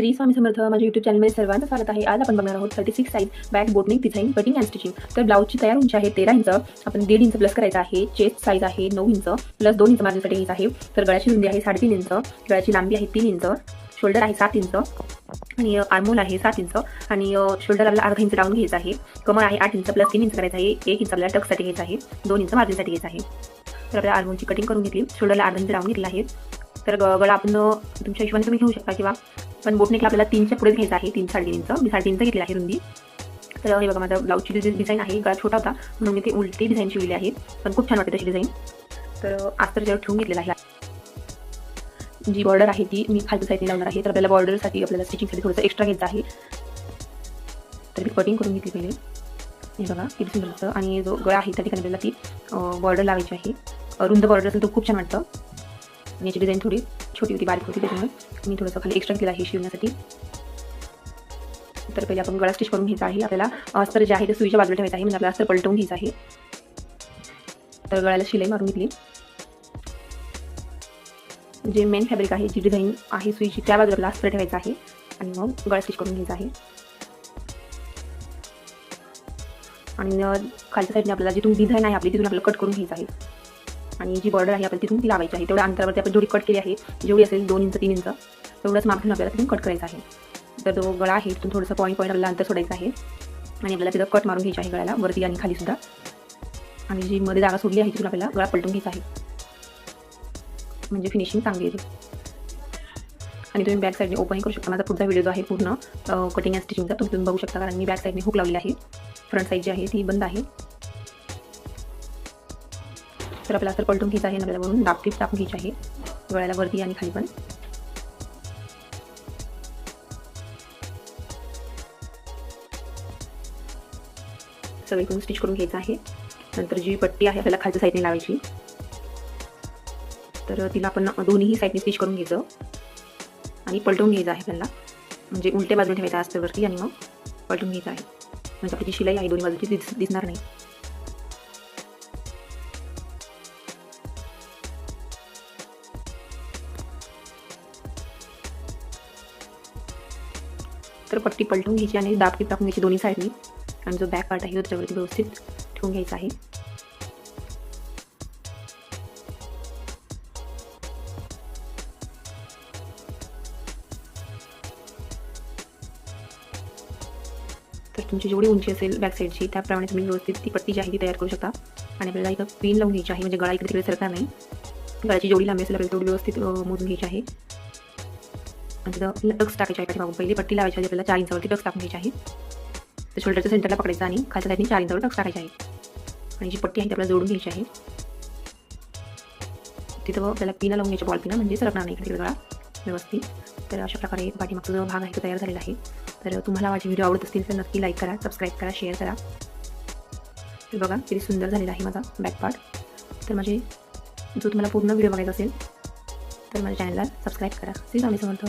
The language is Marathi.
श्री स्वामी समर्थ माझ्या युट्यूब चॅनलमध्ये सर्वांचं स्वागत आहे. आज आपण बघणार आहोत thirty six size back boatneck design cutting and stitching तर ब्लाऊजची तयार उंची आहे तेरा इंच. आपण दीड इंच प्लस करायचं आहे. चेस्ट साईज आहे नऊ इंच. प्लस दोन इंच मार्जिनसाठी घ्यायचं आहे. तर गळ्याची रुंदी आहे साडेतीन इंच. गळ्याची लांबी आहे तीन इंच. शोल्डर आहे सात इंच. आणि आर्मोल आहे सात इंच. आणि शोल्डर आपल्याला अर्धा इंच डाऊन घ्यायचं आहे. कमर आहे आठ इंच प्लस तीन इंच करायचं आहे. एक इंच आपल्याला टक्ससाठी घ्यायचं आहे. दोन इंच मार्जिनसाठी घ्यायचं आहे. तर आपल्याला आर्मोलची कटिंग करून घेतली. शोल्डरला अर्धा इंच डाऊन घेतला आहे. तर ग- गळा आपण तुमच्या हिशोबाने तुम्ही घेऊ शकता किंवा पण बोटनेकला आपल्याला तीनच्या पुढेच घ्यायचं आहे तीन साडेतीन इंच मी साडेतीनचा घेतलेला आहे रुंदी. तर हे बघा माझा ब्लाऊजची जी डिझाईन आहे गळा छोटा होता म्हणून मी ते उलटी डिझाईन शिवली आहे. पण खूप छान वाटते तशी डिझाईन तर आज तर ठेवून घेतलेला आहे. जी बॉर्डर आहे ती मी खालच्या साईडने लावणार आहे. तर आपल्याला बॉर्डरसाठी आपल्याला स्टिचिंगसाठी थोडंसं एक्स्ट्रा घ्यायचं आहे. तर मी कटिंग करून घेतली पहिले. हे बघा किती सुंदर असतं आणि जो गळा आहे त्या ठिकाणी आपल्याला ती बॉर्डर लावायची आहे. रुंद बॉर्डर असेल तर खूप छान वाटतं. आणि याची डिझाईन थोडी छोटी होती बारीक होती त्याच्यामुळे मी थोडंसं खाली एक्स्ट्रा केलं आहे शिवण्यासाठी. तर पहिले आपण गळा स्टिच करून घ्यायचा आहे. आपल्याला अस्तर जे आहे ते सुईच्या बाजूला ठेवायचं आहे. म्हणजे आपल्याला अस्तर पलटवून घ्यायचं आहे. तर गळ्याला शिलाई मारून घेतली. जे मेन फॅब्रिक आहे जी डिझाईन आहे सुईची त्या बाजूला आपल्याला अस्तर ठेवायचं आहे. आणि मग गळा स्टिच करून घ्यायचा आहे. आणि खालच्या साईडने आपल्याला जिथून डिझाईन आहे आपली तिथून आपल्याला कट करून घ्यायचं आहे. आणि जी बॉर्डर आहे आपल्याला तिथून ती लावायची आहे. तेवढ्या अंतरावरती आपण जेवढी कट केली आहे. जेवढी असेल दोन इंच तीन इंच तेवढंच माप घेऊन आपल्याला तिथून कट करायचं आहे. तर तो गळा आहे तिथून थोडंसं पॉईंट पॉईंट आपल्याला अंतर सोडायचं आहे. आणि आपल्याला तिथं कट मारून घ्यायची आहे गळ्याला वरती आणि खाली सुद्धा. आणि जी मध्ये जागा सोडली आहे तिथून आपल्याला गळा पलटून घ्यायचा आहे. म्हणजे फिनिशिंग चांगली येते आणि तुम्ही बॅक साईडने ओपन करू शकता. माझा पुढचा व्हिडिओ जो आहे पूर्ण कटिंग अँड स्टिचिंगचा तुम्ही तुम्ही बघू शकता. कारण मी बॅक साईडने हुक लावलेली आहे. फ्रंट साईड जी आहे ती बंद आहे. तर आपल्याला असं पलटून घ्यायचं आहे आणि आपल्याला वरून दाब टाकून घ्यायची आहे. गळ्याला वरती आणि खाली पण. सगळीकडून स्टिच करून घ्यायचं आहे. नंतर जी पट्टी आहे आपल्याला खालच्या साईडने लावायची. तर तिला आपण दोन्हीही साईडने स्टिच करून घ्यायचं. आणि पलटवून घ्यायचं आहे आपल्याला. म्हणजे उलट्या बाजूने ठेवायचं असतं वरती आणि मग पलटून घ्यायचं आहे. म्हणजे आपली जी शिलाई आहे दोन्ही बाजूची दिस दिसणार नाही. तर पट्टी पलटून घ्यायची आणि दाब टीप टाकून घ्यायची दोन्ही साईडनी. आणि जो बॅक पार्ट आहे तो त्याच्यावरती व्यवस्थित ठेवून घ्यायचा आहे. तर तुमची जेवढी उंची असेल बॅक साईडची त्याप्रमाणे तुम्ही व्यवस्थित ती पट्टी जी आहे ती तयार करू शकता. आणि आपल्याला इथं पिन लावून घ्यायची आहे म्हणजे गळा इकडे तिकडे सरकार नाही. गळ्याची जेवढी लांबी असेल आपल्याला तेवढी व्यवस्थित मोजून घ्यायची आहे. आणि तिथं टक्स टाकायचे आहे पाठीमागून पहिली पट्टी लावायची आहे आपल्याला चार इंचावरती टक्स टाकून घ्यायची आहे तर शोल्डरच्या सेंटरला पकडायचं आणि खालच्या साईडने चार इंचावर टक्स टाकायचे आहे आणि जी पट्टी आहे ती आपल्याला जोडून घ्यायची आहे. तिथं आपल्याला पिना लावून घ्यायची बॉल पिना म्हणजे सरकणार नाही. इकडे गळा व्यवस्थित. तर अशा प्रकारे पाठीमागचा जो भाग आहे तो तयार झालेला आहे. तर तुम्हाला माझे व्हिडिओ आवडत असतील तर नक्की लाईक करा सबस्क्राईब करा शेअर करा. हे बघा किती सुंदर झालेला आहे माझा बॅक पार्ट तर माझे जो तुम्हाला पूर्ण व्हिडिओ बघायचा असेल तर माझ्या चॅनलला सबस्क्राईब करा. श्री स्वामी समर्थ